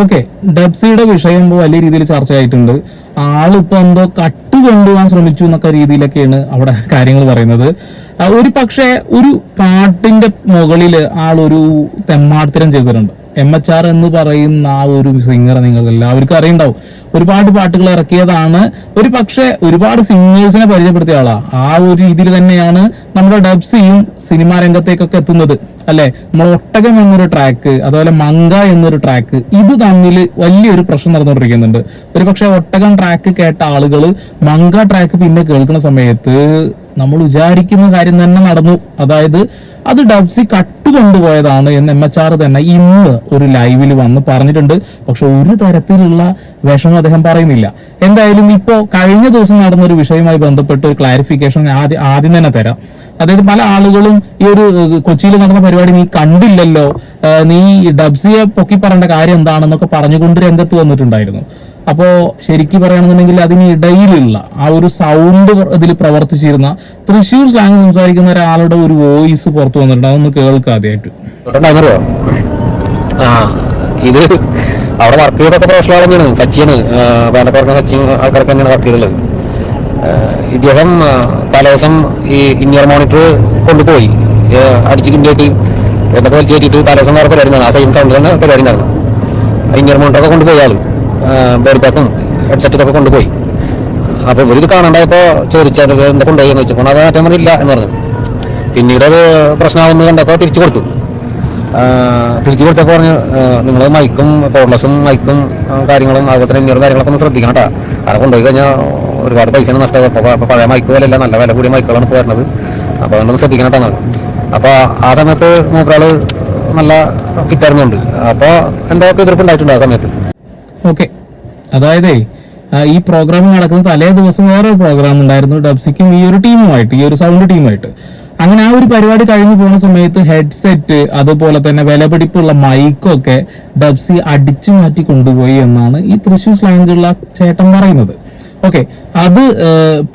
Okay ഡബ്സിയുടെ വിഷയം വലിയ രീതിയിൽ ചർച്ചയായിട്ടുണ്ട്. ആളിപ്പോ എന്തോ കട്ട് കൊണ്ടുപോകാൻ ശ്രമിച്ചു എന്നൊക്കെ രീതിയിലൊക്കെയാണ് അവിടെ കാര്യങ്ങൾ പറയുന്നത്. ഒരു പക്ഷേ ഒരു പാട്ടിന്റെ മുകളിൽ ആളൊരു തെമ്മാടത്തരം ചെയ്തിട്ടുണ്ട്. എം എച്ച് ആർ എന്ന് പറയുന്ന ആ ഒരു സിംഗർ നിങ്ങൾ എല്ലാവർക്കും അറിയണ്ടാവും. ഒരുപാട് പാട്ടുകൾ ഇറക്കിയതാണ്. ഒരു പക്ഷേ ഒരുപാട് സിംഗേഴ്സിനെ പരിചയപ്പെടുത്തിയ ആളാ. ആ ഒരു രീതിയിൽ തന്നെയാണ് നമ്മുടെ ഡബ്സിയും സിനിമാ രംഗത്തേക്കൊക്കെ എത്തുന്നത്. അല്ലെ? നമ്മൾ ഒട്ടകം എന്നൊരു ട്രാക്ക് അതുപോലെ മങ്ക എന്നൊരു ട്രാക്ക് ഇത് തമ്മിൽ വലിയൊരു പ്രശ്നം നടന്നുകൊണ്ടിരിക്കുന്നുണ്ട്. ഒരു പക്ഷേ ഒട്ടകം ട്രാക്ക് കേട്ട ആളുകൾ മങ്ക ട്രാക്ക് പിന്നെ കേൾക്കുന്ന സമയത്ത് നമ്മൾ വിചാരിക്കുന്ന കാര്യം തന്നെ നടന്നു. അതായത് അത് ഡബ്സി കട്ട് കൊണ്ടുപോയതാണ് എന്ന് എം എച്ച് ആർ തന്നെ ഇന്ന് ഒരു ലൈവിൽ വന്ന് പറഞ്ഞിട്ടുണ്ട്. പക്ഷെ ഒരു തരത്തിലുള്ള വിഷമം അദ്ദേഹം പറയുന്നില്ല. എന്തായാലും ഇപ്പോ കഴിഞ്ഞ ദിവസം നടന്ന ഒരു വിഷയവുമായി ബന്ധപ്പെട്ട് ക്ലാരിഫിക്കേഷൻ ആദ്യം ആദ്യം തന്നെ തരാം. അതായത് പല ആളുകളും ഈ ഒരു കൊച്ചിയിൽ നടന്ന പരിപാടി നീ കണ്ടില്ലല്ലോ. നീ ഡബ്സിയെ പൊക്കി പറയേണ്ട കാര്യം എന്താണെന്നൊക്കെ പറഞ്ഞുകൊണ്ട് രംഗത്ത് വന്നിട്ടുണ്ടായിരുന്നു. അപ്പോ ശരിക്കും പറയുകയാണെന്നുണ്ടെങ്കിൽ അതിനിടയിലുള്ള ആ ഒരു സൗണ്ട് ഇതിൽ പ്രവർത്തിച്ചിരുന്ന തൃശ്ശൂർ സ്ലാങ് സംസാരിക്കുന്ന ഒരാളുടെ ഒരു വോയിസ് പുറത്തു വന്നിട്ടുണ്ട്. അതൊന്ന് കേൾക്കാതെയായിട്ട്. ആ ഇത് അവിടെ വർക്ക് ചെയ്തൊക്കെ പ്രൊഫഷണൽ തന്നെയാണ് സച്ചിയാണ് വേണ്ടക്കാർക്ക് സച്ചി ആൾക്കാർക്ക് തന്നെയാണ് വർക്ക് ചെയ്തുള്ളത് ഇദ്ദേഹം തലേദിവസം ഈ ഇന്നിയർ മോണിറ്റർ കൊണ്ടുപോയി. അടിച്ച് കിണ്ടിയിട്ട് എന്തൊക്കെ വലിച്ചേറ്റിട്ട് തലേദിവസം വേറെ പരിപാടി നടന്നു. ആ സെയിം സൗണ്ട് തന്നെ പരിപാടി നടന്നു. ഇന്നിയർ മോണിറ്ററൊക്കെ കൊണ്ടുപോയി ആൾ. ബോഡി പാക്കും ഹെഡ്സെറ്റൊക്കെ കൊണ്ടുപോയി. അപ്പോൾ ഇവരിത് കാണണ്ടായപ്പോൾ ചോദിച്ചാൽ എന്താ കൊണ്ടുപോയി എന്ന് വെച്ചപ്പോൾ അത് മാറ്റം ഇല്ല എന്ന് പറഞ്ഞു. പിന്നീട് അത് പ്രശ്നമാവുന്ന കണ്ടപ്പോൾ തിരിച്ചു കൊടുത്തു. തിരിച്ചു കൊടുത്തപ്പോൾ പറഞ്ഞു നിങ്ങൾ മൈക്കും കോർഡ്ലെസ്സും മൈക്കും കാര്യങ്ങളും അതുപോലെ തന്നെ ഇന്നീറും കാര്യങ്ങളൊക്കെ ഒന്ന് ശ്രദ്ധിക്കണം കേട്ടോ അങ്ങനെ കൊണ്ടുപോയി കഴിഞ്ഞാൽ ഒരുപാട് പൈസ നഷ്ടമാകും അപ്പോൾ പഴയ മൈക്ക് പോലെയല്ല നല്ല വില കൂടിയ മൈക്കുകളാണ് ഇപ്പോൾ വരുന്നത്. അപ്പോൾ അതുകൊണ്ടൊന്ന് ശ്രദ്ധിക്കണം കേട്ടോ അപ്പോൾ ആ സമയത്ത് മൂപ്പരാൾ നല്ല ഫിറ്റായിരുന്നുണ്ട് അപ്പോൾ എന്തൊക്കെ എതിർപ്പുണ്ടായിട്ടുണ്ട് ആ സമയത്ത്. ഓക്കെ. അതായതേ ഈ പ്രോഗ്രാം നടക്കുന്ന തലേ ദിവസം വേറെ പ്രോഗ്രാം ഉണ്ടായിരുന്നു ഡബ്സിക്കും ഈ ഒരു ടീമുമായിട്ട് ഈ ഒരു സൗണ്ട് ടീമായിട്ട് അങ്ങനെ ആ ഒരു പരിപാടി കഴിഞ്ഞു പോകുന്ന സമയത്ത് ഹെഡ്സെറ്റ് അതുപോലെ തന്നെ വിലപിടിപ്പുള്ള മൈക്കൊക്കെ ഡബ്സി അടിച്ചു മാറ്റി കൊണ്ടുപോയി എന്നാണ് ഈ തൃശ്ശൂർ സ്ലാങ്ങിലുള്ള ചേട്ടൻ പറയുന്നത്. ഓക്കെ. അത്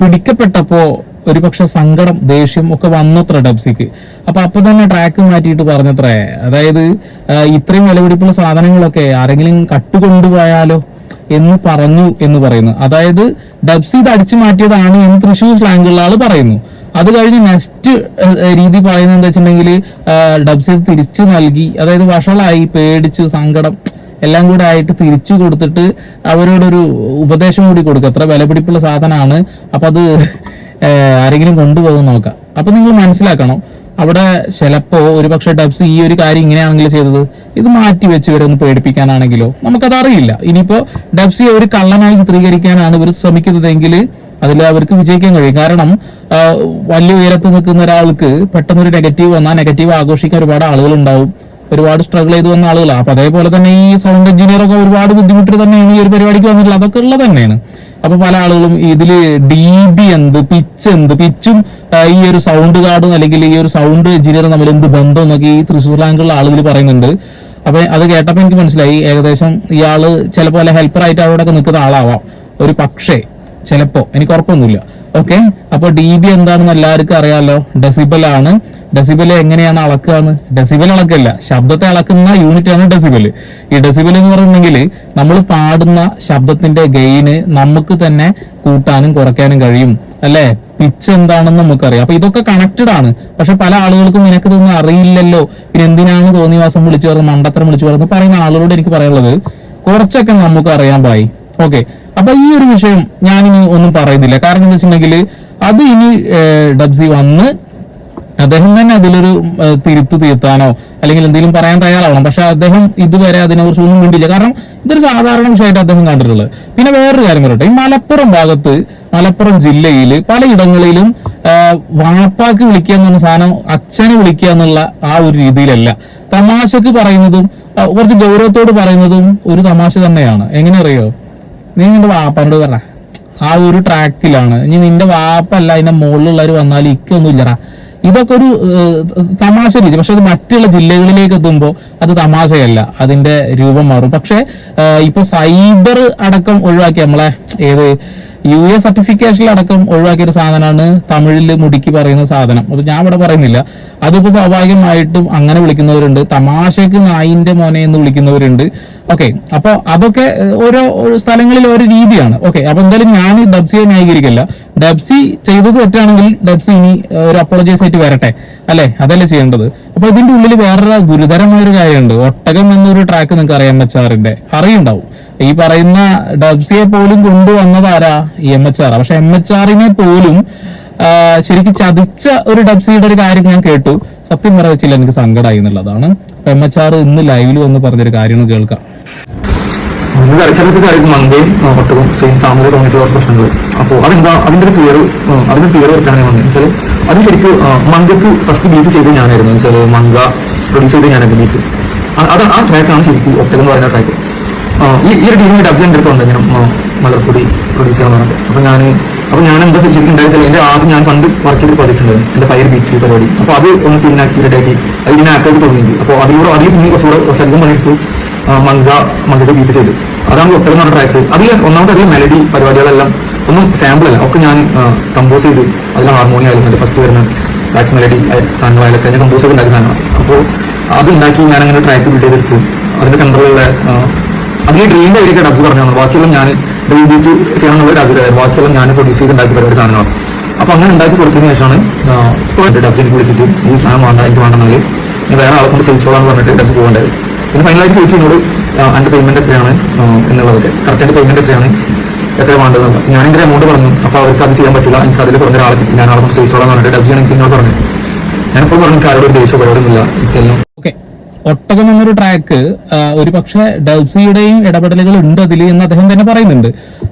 പിടിക്കപ്പെട്ടപ്പോൾ പിടിക്കപ്പെട്ടപ്പോ ഒരുപക്ഷെ സങ്കടം ദേഷ്യം ഒക്കെ വന്നത്ര ഡബ്സിക്ക്. അപ്പൊ അപ്പൊ തന്നെ ട്രാക്ക് മാറ്റിയിട്ട് പറഞ്ഞത്രേ. അതായത് ഇത്രയും വിലപിടിപ്പുള്ള സാധനങ്ങളൊക്കെ ആരെങ്കിലും കട്ടുകൊണ്ടുപോയാലോ എന്ന് പറഞ്ഞു എന്ന് പറയുന്നു. അതായത് ഡബ്സി ഇത് അടിച്ചു മാറ്റിയതാണ് എന്ന് തൃശ്ശൂർ സ്ലാങ്കുള്ള ആൾ പറയുന്നു. അത് കഴിഞ്ഞ് നെക്സ്റ്റ് രീതി പറയുന്നത് എന്താ വെച്ചിട്ടുണ്ടെങ്കിൽ ഡബ്സി ഇത് തിരിച്ചു നൽകി അതായത് വഷളായി പേടിച്ചു സങ്കടം എല്ലാം കൂടെ ആയിട്ട് തിരിച്ചു കൊടുത്തിട്ട് അവരോടൊരു ഉപദേശം കൂടി കൊടുക്കുക അത്ര വിലപിടിപ്പുള്ള സാധനമാണ്. അപ്പൊ അത് ആരെങ്കിലും കൊണ്ടുപോകാൻ നോക്കാം. അപ്പൊ നിങ്ങൾ മനസ്സിലാക്കണം അവിടെ ചിലപ്പോ ഒരുപക്ഷെ ഡബ്സ് ഈ ഒരു കാര്യം ഇങ്ങനെയാണെങ്കിൽ ചെയ്തത് ഇത് മാറ്റി വെച്ച് ഇവരെ ഒന്ന് പേടിപ്പിക്കാനാണെങ്കിലോ? നമുക്കത് അറിയില്ല ഇനിയിപ്പോ ഡബ്സിയെ ഒരു കള്ളനായി ചിത്രീകരിക്കാനാണ് ഇവർ ശ്രമിക്കുന്നതെങ്കിൽ അതിൽ അവർക്ക് വിജയിക്കാൻ കഴിയും. കാരണം വലിയ ഉയരത്ത് നിൽക്കുന്ന ഒരാൾക്ക് പെട്ടെന്ന് ഒരു നെഗറ്റീവ് വന്നാൽ നെഗറ്റീവ് ആഘോഷിക്കാൻ ഒരുപാട് ആളുകൾ ഉണ്ടാവും ഒരുപാട് സ്ട്രഗിൾ ചെയ്ത് വന്ന ആളുകളാണ് അപ്പൊ അതേപോലെ തന്നെ ഈ സൗണ്ട് എഞ്ചിനീയർ ഒക്കെ ഒരുപാട് ബുദ്ധിമുട്ട് തന്നെയാണ് ഈ ഒരു പരിപാടിക്ക് വന്നിട്ടുള്ളത്. അതൊക്കെ ഉള്ളത് തന്നെയാണ്. അപ്പൊ പല ആളുകളും ഇതിൽ ഡി ബി എന്ത് പിച്ച് എന്ത് പിച്ചും ഈ ഒരു സൗണ്ട് കാർഡും അല്ലെങ്കിൽ ഈ ഒരു സൗണ്ട് എഞ്ചിനീയറും തമ്മിൽ എന്ത് ബന്ധം എന്നൊക്കെ ഈ തൃശ്ശൂർ ലാങ്കുള്ള ആളുകൾ പറയുന്നുണ്ട്. അപ്പൊ അത് കേട്ടപ്പോൾ എനിക്ക് മനസ്സിലായി ഏകദേശം ഇയാൾ ചിലപ്പോൾ ഹെൽപ്പർ ആയിട്ട് അവിടെ നിൽക്കുന്ന ആളാവാം. ഒരു പക്ഷേ ചിലപ്പോ. എനിക്ക് ഉറപ്പൊന്നുമില്ല. ഓക്കെ അപ്പോൾ ഡി ബി എന്താണെന്ന് എല്ലാവർക്കും അറിയാമല്ലോ ഡെസിബൽ ആണ്. ഡെസിബൽ എങ്ങനെയാണ് അളക്കുക എന്ന് ഡെസിബൽ അളക്കല്ല. ശബ്ദത്തെ അളക്കുന്ന യൂണിറ്റ് ആണ് ഡെസിബൽ ഈ ഡെസിബൽ എന്ന് പറഞ്ഞിട്ടുണ്ടെങ്കിൽ നമ്മൾ പാടുന്ന ശബ്ദത്തിന്റെ ഗെയിന് നമുക്ക് തന്നെ കൂട്ടാനും കുറയ്ക്കാനും കഴിയും. അല്ലേ? പിച്ച് എന്താണെന്ന് നമുക്കറിയാം. അപ്പൊ ഇതൊക്കെ കണക്റ്റഡ് ആണ്. പക്ഷെ പല ആളുകൾക്കും നിനക്ക് ഇതൊന്നും അറിയില്ലല്ലോ. പിന്നെ എന്തിനാണ് തോന്നിവാസം വിളിച്ചു പറഞ്ഞ് മണ്ടത്തരം വിളിച്ചു പറഞ്ഞ് പറയുന്ന ആളുകളോട് എനിക്ക് പറയാനുള്ളത് കുറച്ചൊക്കെ നമുക്ക് അറിയാൻ പായി. ഓക്കെ അപ്പൊ ഈ ഒരു വിഷയം ഞാനിനി ഒന്നും പറയുന്നില്ല. കാരണം എന്താ വെച്ചിട്ടുണ്ടെങ്കിൽ അത് ഇനി ഡബ്സി വന്ന് അദ്ദേഹം തന്നെ അതിലൊരു തിരുത്തു തീർത്താനോ അല്ലെങ്കിൽ എന്തെങ്കിലും പറയാൻ തയ്യാറാവണം. പക്ഷെ അദ്ദേഹം ഇതുവരെ അതിനെക്കുറിച്ച് ഒന്നും വേണ്ടിയില്ല കാരണം ഇതൊരു സാധാരണ വിഷയമായിട്ട് അദ്ദേഹം കണ്ടിട്ടുള്ളത്. പിന്നെ വേറൊരു കാര്യം പറയട്ടെ. ഈ മലപ്പുറം ഭാഗത്ത് മലപ്പുറം ജില്ലയിൽ പലയിടങ്ങളിലും വാപ്പാക്ക് വിളിക്കുക എന്ന സാധനം അച്ഛനെ വിളിക്കുക എന്നുള്ള ആ ഒരു രീതിയിലല്ല. തമാശക്ക് പറയുന്നതും കുറച്ച് ഗൗരവത്തോട് പറയുന്നതും ഒരു തമാശ തന്നെയാണ്. എങ്ങനെ അറിയോ? നീ നിന്റെ വാപ്പാനോട് പറ ആ ഒരു ട്രാക്കിലാണ് ഇനി നിന്റെ വാപ്പല്ല അതിന്റെ മുകളിലുള്ളവർ വന്നാൽ ഇക്കൊന്നും ഇല്ലടാ ഇതൊക്കെ ഒരു തമാശ രീതി. പക്ഷെ അത് മറ്റുള്ള ജില്ലകളിലേക്ക് എത്തുമ്പോൾ അത് തമാശയല്ല. അതിന്റെ രൂപം മാറും. പക്ഷെ ഇപ്പൊ സൈബർ അടക്കം ഒഴിവാക്കി നമ്മളെ ഏത് യു എ സർട്ടിഫിക്കേഷനിലടക്കം ഒഴിവാക്കിയ ഒരു സാധനമാണ് തമിഴിൽ മുടിക്ക് പറയുന്ന സാധനം. അത് ഞാൻ ഇവിടെ പറയുന്നില്ല. അതിപ്പോ സ്വാഭാവികമായിട്ടും അങ്ങനെ വിളിക്കുന്നവരുണ്ട്. തമാശക്ക് നായിന്റെ മോനെ എന്ന് വിളിക്കുന്നവരുണ്ട്. ഓക്കെ അപ്പൊ അതൊക്കെ ഓരോ സ്ഥലങ്ങളിൽ ഓരോ രീതിയാണ്. ഓക്കെ അപ്പൊ എന്തായാലും ഞാൻ ഡബ്സിയെ ന്യായീകരിക്കില്ല. ഡബ്സി ചെയ്തത് തെറ്റാണെങ്കിൽ ഡബ്സി ഇനി ഒരു അപ്പോളജൈസ് ആയിട്ട് വരട്ടെ. അല്ലെ? അതല്ലേ ചെയ്യേണ്ടത്. അപ്പൊ ഇതിന്റെ ഉള്ളിൽ വേറൊരു ഗുരുതരമായ ഒരു കാര്യമുണ്ട്. ഒട്ടകം എന്നൊരു ട്രാക്ക് നിങ്ങൾക്ക് അറിയാം എം എച്ച് ആറിന്റെ. അറിയുണ്ടാവും. ഈ പറയുന്ന ഡബ്സിയെ പോലും കൊണ്ടുവന്നതാരാ ഈ എം എച്ച് ആർ പക്ഷെ എം എച്ച് ആറിനെ പോലും ശരിക്കും ചതിച്ച ഒരു ഡബ്സിയുടെ ഒരു കാര്യം ഞാൻ കേട്ടു. സത്യം പറ വെച്ചില്ല എനിക്ക് സങ്കടമായി എന്നുള്ളതാണ്. എം എച്ച് ആർ ഇന്ന് ലൈവിൽ വന്ന് പറഞ്ഞൊരു കാര്യം ഒന്ന് കേൾക്കാം അപ്പോൾ അതെന്താ? അതിന്റെ ഒരു ക്ലിയർ അതിന്റെ പേര് വരുത്താനാണ് അത് ശരിക്കും മങ്കക്ക് ഫസ്റ്റ് ബീറ്റ് ചെയ്ത് ഞാനായിരുന്നു. വെച്ചാൽ മങ്ക പ്രൊഡ്യൂസ് ചെയ്ത് ഞാനായിരുന്നു ബീറ്റ് അത് ആ ട്രാക്കാണ് ശരിക്കും ഒട്ടകം എന്ന് പറയുന്ന ട്രാക്ക് ഈ ഒരു ടീമിന്റെ ഡബ്സ് എന്റെ അടുത്തുണ്ട് ഇങ്ങനെ മലർപ്പൊടി പ്രൊഡ്യൂസ് ചെയ്യാൻ പറഞ്ഞിട്ട്. അപ്പോൾ ഞാൻ അപ്പോൾ ഞാൻ എന്താ ശരിക്കും ഉണ്ടായത് വെച്ചാൽ എന്റെ ആദ്യം ഞാൻ പണ്ട് വർക്ക് ചെയ്ത പ്രോജക്റ്റ് ഉണ്ടായിരുന്നു. എന്റെ പയർ ബീറ്റ് പരിപാടി. അപ്പോൾ അത് ഒന്ന് പിന്നാക്കി റെഡിയാക്കി അത് ഇങ്ങനെ ആക്കായിട്ട് തുടങ്ങി അപ്പോൾ അതിലൂടെ അതിൽ പിന്നെ കുറച്ചുകൂടെ കുറച്ചധികം പണിയെടുത്തു ആ, മങ്ക മങ്കക്ക് ബീറ്റ് ചെയ്തു. അതാണ് ഒട്ടകം എന്ന് പറഞ്ഞ ട്രാക്ക് അതിൽ ഒന്നാമത്തെ അതിൽ മെലഡി പരിപാടികളെല്ലാം ഒന്നും സാമ്പിൾ അല്ല ഒക്കെ ഞാൻ കമ്പോസ് ചെയ്ത് അതിൽ ഹാർമോണിയ ആയിരുന്നു ഫസ്റ്റ് വരുന്ന സാക്സ് മെലഡി സാധനങ്ങളായാലൊക്കെ ഞാൻ കമ്പോസ് ചെയ്ത് ഉണ്ടാക്കിയ സാധനമാണ് അപ്പോൾ അതുണ്ടാക്കി ഞാൻ അങ്ങനെ ട്രാക്ക് ബിൽഡ് ചെയ്തെടുത്ത് അതിന്റെ സെന്ററിലുള്ള ഡ്രീം ഡ്രീമിന്റെ ആയിരിക്കും ഡബ്സ് പറഞ്ഞു തന്നു ബാക്കിയെല്ലാം ഞാൻ ഡ്രീം ബീറ്റ് ഒരു ഡബ്സ് ബാക്കിയെല്ലാം ഞാൻ പ്രൊഡ്യൂസ് ചെയ്ത് ഉണ്ടാക്കി പരിപാടി സാധനമാണ് അപ്പോൾ അങ്ങനെ ഉണ്ടാക്കി കൊടുത്തതിന് ശേഷമാണ് ഡബ്സ് എനിക്ക് വിളിച്ചിട്ട് ഈ സാധനം വേണ്ട എനിക്ക് വേണ്ടെന്നെങ്കിൽ ഞാൻ വേറെ ആളെ കൊണ്ട് ചെയ്യിച്ചോളാം എന്ന് പറഞ്ഞിട്ട് ഡബ്സ് പോകേണ്ടത് പിന്നെ ഫൈനലായിട്ട് ചോദിച്ചു എന്നോട് എന്റെ പേയ്മെന്റ് എത്രയാണ്? എന്നുള്ളതൊക്കെ കറക്റ്റായിട്ട് പേയ്മെന്റ് എത്രയാണ്? എത്ര വേണ്ടതെന്ന്. എന്റെ എമൗണ്ട് പറഞ്ഞു? അപ്പോൾ അവർക്ക് അത് ചെയ്യാൻ പറ്റില്ല. എനിക്ക് അതിൽ കുറഞ്ഞ ഒരാളെ കിട്ടി. ഞാൻ ആളെ കൊണ്ട് ചോദിച്ചോളാം എന്ന് പറഞ്ഞിട്ട് ഡബ്ജി എനിക്ക് നിങ്ങൾ പറഞ്ഞു. ഞാനിപ്പോൾ പറഞ്ഞു എനിക്ക് ആരോടും ദേഷ്യം പരിപാടിയൊന്നുമില്ല എനിക്കെല്ലാം ഒട്ടകം എന്നൊരു ട്രാക്ക് ഒരു പക്ഷെ ഡബ്സിയുടെയും ഇടപെടലുകൾ ഉണ്ട് അതിൽ എന്ന് അദ്ദേഹം തന്നെ പറയുന്നുണ്ട്.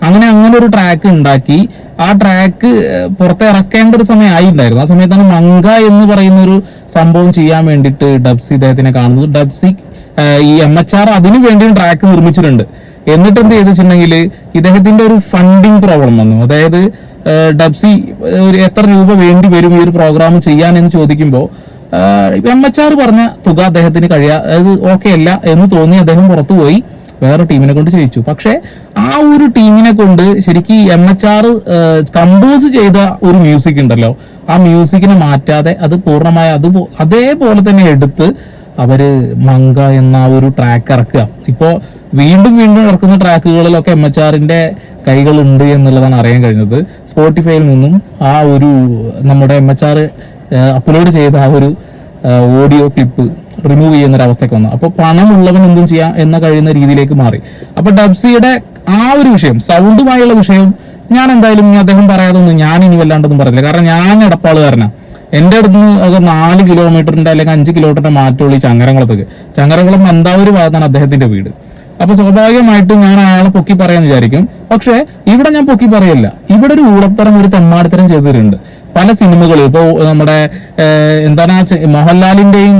അങ്ങനെ അങ്ങനെ ഒരു ട്രാക്ക് ഉണ്ടാക്കി ആ ട്രാക്ക് പുറത്തെ ഇറക്കേണ്ട ഒരു സമയം ആയിട്ടുണ്ടായിരുന്നു ആ സമയത്താണ് മങ്ക എന്ന് പറയുന്ന ഒരു സംഭവം ചെയ്യാൻ വേണ്ടിയിട്ട് ഡബ്സി ഇദ്ദേഹത്തിനെ കാണുന്നത്. ഡബ്സി ഈ എം എച്ച് ആർ അതിനു വേണ്ടിയും ട്രാക്ക് നിർമ്മിച്ചിട്ടുണ്ട്. എന്നിട്ട് എന്ത് ചെയ്തു വെച്ചിട്ടുണ്ടെങ്കിൽ ഇദ്ദേഹത്തിന്റെ ഒരു ഫണ്ടിങ് പ്രോബ്ലം വന്നു. അതായത് ഡബ്സി ഒരു എത്ര രൂപ വേണ്ടി വരും ഈ ഒരു പ്രോഗ്രാം ചെയ്യാൻ എന്ന് ചോദിക്കുമ്പോൾ എം എച്ച് ആർ പറഞ്ഞ തുക അദ്ദേഹത്തിന് കഴിയാ അതായത് ഓക്കെ അല്ല എന്ന് തോന്നി അദ്ദേഹം പുറത്തുപോയി വേറെ ടീമിനെ കൊണ്ട് ചെയ്യിച്ചു. പക്ഷെ ആ ഒരു ടീമിനെ കൊണ്ട് ശരിക്കും എം എച്ച് ആർ കമ്പോസ് ചെയ്ത ഒരു മ്യൂസിക് ഉണ്ടല്ലോ ആ മ്യൂസിക്കിനെ മാറ്റാതെ അത് പൂർണമായ അത് അതേപോലെ തന്നെ എടുത്ത് അവർ മങ്ക എന്ന ഒരു ട്രാക്ക് ഇറക്കുക. ഇപ്പോ വീണ്ടും വീണ്ടും ഇറക്കുന്ന ട്രാക്കുകളിലൊക്കെ എം എച്ച് ആറിന്റെ കൈകളുണ്ട് എന്നുള്ളതാണ് അറിയാൻ കഴിഞ്ഞത്. സ്പോട്ടിഫൈയിൽ നിന്നും ആ ഒരു നമ്മുടെ എം എച്ച് ആർ അപ്ലോഡ് ചെയ്ത ആ ഒരു ഓഡിയോ ക്ലിപ്പ് റിമൂവ് ചെയ്യുന്ന ഒരു അവസ്ഥയ്ക്ക് വന്നു. അപ്പോൾ പണമുള്ളവൻ എന്തും ചെയ്യാം എന്ന കഴിയുന്ന രീതിയിലേക്ക് മാറി. അപ്പോൾ ഡബ്സിയുടെ ആ ഒരു വിഷയം സൗണ്ടുമായുള്ള വിഷയം ഞാൻ എന്തായാലും അദ്ദേഹം പറയാതൊന്നും ഞാൻ ഇനി വല്ലാണ്ടൊന്നും പറയില്ല കാരണം ഞാൻ എടപ്പാളുകാരനാ എന്റെ അടുത്ത് നിന്ന് നാല് കിലോമീറ്ററിന്റെ അല്ലെങ്കിൽ അഞ്ച് കിലോമീറ്ററിന്റെ മാറ്റമുള്ള ഈ ചങ്ങരംകുളത്തേക്ക് ചങ്ങരംകുളം മന്ദാവൂര് ഭാഗത്താണ് അദ്ദേഹത്തിന്റെ വീട്. അപ്പൊ സ്വാഭാവികമായിട്ടും ഞാൻ അയാളെ പൊക്കി പറയാൻ വിചാരിക്കും. പക്ഷെ ഇവിടെ ഞാൻ പൊക്കി പറയല്ല. ഇവിടെ ഒരു ഊളത്തരം ഒരു തെമ്മാടിത്തരം ചെയ്തിട്ടുണ്ട്. പല സിനിമകളും ഇപ്പൊ നമ്മുടെ എന്താണ് മോഹൻലാലിന്റെയും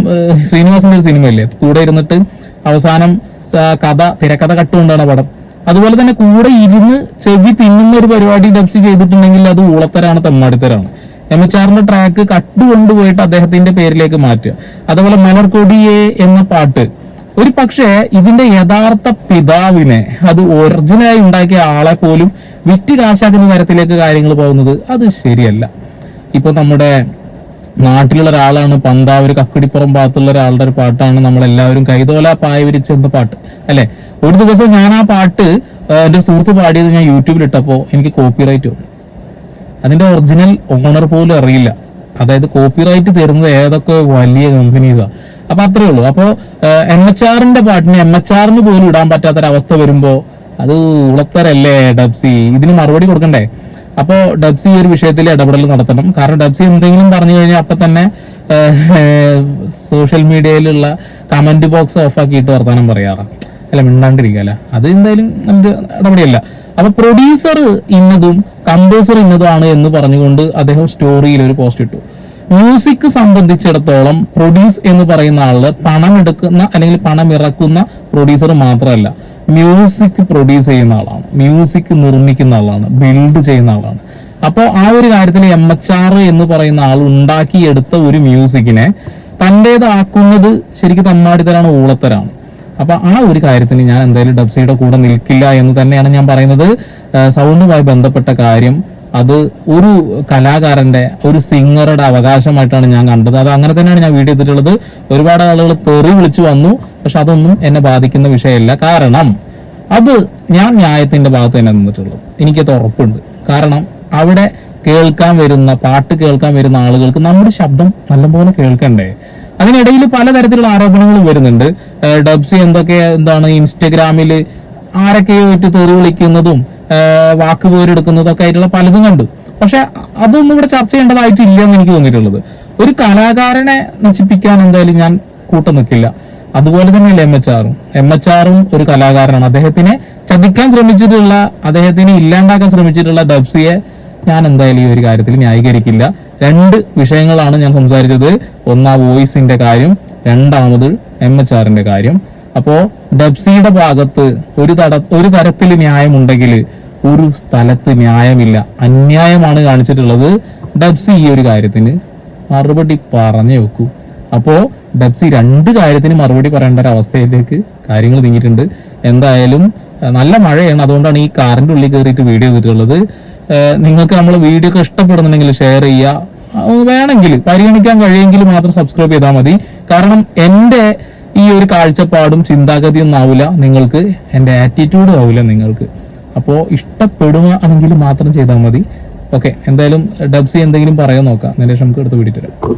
ശ്രീനിവാസിന്റെ സിനിമയില്ലേ? കൂടെ ഇരുന്നിട്ട് അവസാനം കഥ തിരക്കഥ കട്ടുകൊണ്ടാണ് പടം. അതുപോലെ തന്നെ കൂടെ ഇരുന്ന് ചെവി തിന്നുന്ന ഒരു പരിപാടി ഡബ്സ് ചെയ്തിട്ടുണ്ടെങ്കിൽ അത് ഊളത്തരാണ് തെമ്മാടിത്തരാണ്. എം എച്ച് ആറിന്റെ ട്രാക്ക് കട്ട് കൊണ്ടുപോയിട്ട് അദ്ദേഹത്തിന്റെ പേരിലേക്ക് മാറ്റുക. അതുപോലെ മലർക്കൊടിയെ എന്ന പാട്ട്. ഒരു പക്ഷേ ഇതിന്റെ യഥാർത്ഥ പിതാവിനെ അത് ഒറിജിനലായി ഉണ്ടാക്കിയ ആളെ പോലും വിറ്റ് കാശാക്കുന്ന തരത്തിലേക്ക് കാര്യങ്ങൾ പോകുന്നത് അത് ശരിയല്ല. ഇപ്പൊ നമ്മുടെ നാട്ടിലുള്ള ഒരാളാണ് പന്താവൂർ കക്കടിപ്പുറം ഭാഗത്തുള്ള ഒരാളുടെ ഒരു പാട്ടാണ് നമ്മൾ എല്ലാവരും കൈതോല പായ വിരിച്ചെന്ന പാട്ട് അല്ലെ? ഒരു ദിവസം ഞാൻ ആ പാട്ട് എന്റെ സുഹൃത്ത് പാടിയത് ഞാൻ യൂട്യൂബിൽ ഇട്ടപ്പോൾ എനിക്ക് കോപ്പിറൈറ്റ് വന്നു. അതിന്റെ ഒറിജിനൽ ഓണർ പോലും അറിയില്ല. അതായത് കോപ്പിറൈറ്റ് തരുന്നത് ഏതൊക്കെ വലിയ കമ്പനീസാ അപ്പൊ അത്രേ ഉള്ളൂ. അപ്പോ എം എച്ച് ആറിന്റെ പാട്ടിന് എം എച്ച് ആറിന് പോലും ഇടാൻ പറ്റാത്തൊരവസ്ഥ വരുമ്പോ അത് ഉളത്തരല്ലേ ഡബ്സി? ഇതിന് മറുപടി കൊടുക്കണ്ടേ? അപ്പോ ഡബ്സി ഈ ഒരു വിഷയത്തിൽ ഇടപെടൽ നടത്തണം. കാരണം ഡബ്സി എന്തെങ്കിലും പറഞ്ഞു കഴിഞ്ഞാൽ അപ്പൊ തന്നെ സോഷ്യൽ മീഡിയയിലുള്ള കമന്റ് ബോക്സ് ഓഫ് ആക്കിയിട്ട് വർത്താനം പറയാറാ. അല്ല മിണ്ടാണ്ടിരിക്കല്ല അത് എന്തായാലും നമ്മുടെ ഇടപെടിയല്ല അപ്പൊ പ്രൊഡ്യൂസർ ഇന്നതും കമ്പോസർ ഇന്നതാണ് എന്ന് പറഞ്ഞുകൊണ്ട് അദ്ദേഹം സ്റ്റോറിയിൽ ഒരു പോസ്റ്റ് ഇട്ടു. മ്യൂസിക് സംബന്ധിച്ചിടത്തോളം പ്രൊഡ്യൂസ് എന്ന് പറയുന്ന ആൾ പണം എടുക്കുന്ന അല്ലെങ്കിൽ പണം ഇറക്കുന്ന പ്രൊഡ്യൂസർ മാത്രമല്ല മ്യൂസിക് പ്രൊഡ്യൂസ് ചെയ്യുന്ന ആളാണ് മ്യൂസിക് നിർമ്മിക്കുന്ന ആളാണ് ബിൽഡ് ചെയ്യുന്ന ആളാണ്. അപ്പോൾ ആ ഒരു കാര്യത്തിൽ എം എച്ച് ആർ എന്ന് പറയുന്ന ആൾ ഉണ്ടാക്കിയെടുത്ത ഒരു മ്യൂസിക്കിനെ തന്റേതാക്കുന്നത് ശരിക്കും തമ്മാടിത്തരാണ് ഊളത്തരാണ്. അപ്പൊ ആ ഒരു കാര്യത്തിന് ഞാൻ എന്തായാലും ഡബ്സിയുടെ കൂടെ നിൽക്കില്ല എന്ന് തന്നെയാണ് ഞാൻ പറയുന്നത്. സൗണ്ടുമായി ബന്ധപ്പെട്ട കാര്യം അത് ഒരു കലാകാരന്റെ ഒരു സിംഗറുടെ അവകാശമായിട്ടാണ് ഞാൻ കണ്ടത്. അത് അങ്ങനെ തന്നെയാണ് ഞാൻ വീഡിയോ ചെയ്തിട്ടുള്ളത് ഒരുപാട് ആളുകൾ തെറി വിളിച്ചു വന്നു പക്ഷെ അതൊന്നും എന്നെ ബാധിക്കുന്ന വിഷയമല്ല. കാരണം അത് ഞാൻ ന്യായത്തിന്റെ ഭാഗത്ത് തന്നെ നിന്നിട്ടുള്ളത് എനിക്കത് ഉറപ്പുണ്ട്. കാരണം അവിടെ കേൾക്കാൻ വരുന്ന പാട്ട് കേൾക്കാൻ വരുന്ന ആളുകൾക്ക് നമ്മുടെ ശബ്ദം നല്ലപോലെ കേൾക്കണ്ടേ? അതിനിടയിൽ പലതരത്തിലുള്ള ആരോപണങ്ങളും വരുന്നുണ്ട്. ഡബ്സി എന്തൊക്കെ എന്താണ് ഇൻസ്റ്റഗ്രാമിൽ ആരൊക്കെയോ ഇട്ട് തെറി വിളിക്കുന്നതും വാക്ക് പോരെടുക്കുന്നതൊക്കെ ആയിട്ടുള്ള പലതും കണ്ടു. പക്ഷെ അതൊന്നും ഇവിടെ ചർച്ച ചെയ്യേണ്ടതായിട്ടില്ല എന്ന് എനിക്ക് തോന്നിയിട്ടുള്ളത്. ഒരു കലാകാരനെ നശിപ്പിക്കാൻ എന്തായാലും ഞാൻ കൂട്ടം നിൽക്കില്ല. അതുപോലെ തന്നെയല്ലേ എം എച്ച് ആറും. എം എച്ച് ആറും ഒരു കലാകാരനാണ്. അദ്ദേഹത്തിനെ ചതിക്കാൻ ശ്രമിച്ചിട്ടുള്ള അദ്ദേഹത്തിനെ ഇല്ലാണ്ടാക്കാൻ ശ്രമിച്ചിട്ടുള്ള ഡബ്സിയെ ഞാൻ എന്തായാലും ഈ ഒരു കാര്യത്തിൽ ന്യായീകരിക്കില്ല. രണ്ട് വിഷയങ്ങളാണ് ഞാൻ സംസാരിച്ചത്. ഒന്നാ വോയിസിന്റെ കാര്യം രണ്ടാമത് എം എച്ച് ആറിന്റെ കാര്യം. അപ്പോ ഡബ്സിയുടെ ഭാഗത്ത് ഒരു തട ഒരു തരത്തിൽ ന്യായമുണ്ടെങ്കിൽ ഒരു സ്ഥലത്ത് ന്യായമില്ല. അന്യായമാണ് കാണിച്ചിട്ടുള്ളത്. ഡബ്സി ഈ ഒരു കാര്യത്തിന് മറുപടി പറഞ്ഞു വെക്കൂ. അപ്പോ ഡബ്സി രണ്ട് കാര്യത്തിന് മറുപടി പറയേണ്ട ഒരു അവസ്ഥയിലേക്ക് കാര്യങ്ങൾ നീങ്ങിയിട്ടുണ്ട്. എന്തായാലും നല്ല മഴയാണ്. അതുകൊണ്ടാണ് ഈ കാറിന്റെ ഉള്ളിൽ കയറിയിട്ട് വീഡിയോ ചെയ്തിട്ടുള്ളത്. നിങ്ങൾക്ക് നമ്മൾ വീഡിയോ ഒക്കെ ഇഷ്ടപ്പെടുന്നുണ്ടെങ്കിൽ ഷെയർ ചെയ്യുക. വേണമെങ്കിൽ പരിഗണിക്കാൻ കഴിയുമെങ്കിൽ മാത്രം സബ്സ്ക്രൈബ് ചെയ്താൽ മതി. കാരണം എന്റെ ഈ ഒരു കാഴ്ചപ്പാടും ചിന്താഗതിയൊന്നും ആവില്ല. നിങ്ങൾക്ക് എന്റെ ആറ്റിറ്റ്യൂഡും ആവില്ല നിങ്ങൾക്ക്. അപ്പോൾ ഇഷ്ടപ്പെടുകയാണെങ്കിൽ മാത്രം ചെയ്താൽ മതി. ഓക്കെ എന്തായാലും ഡബ്സി എന്തെങ്കിലും പറയാൻ നോക്കാം. നിലേഷ് നമുക്ക് എടുത്ത് തരാം.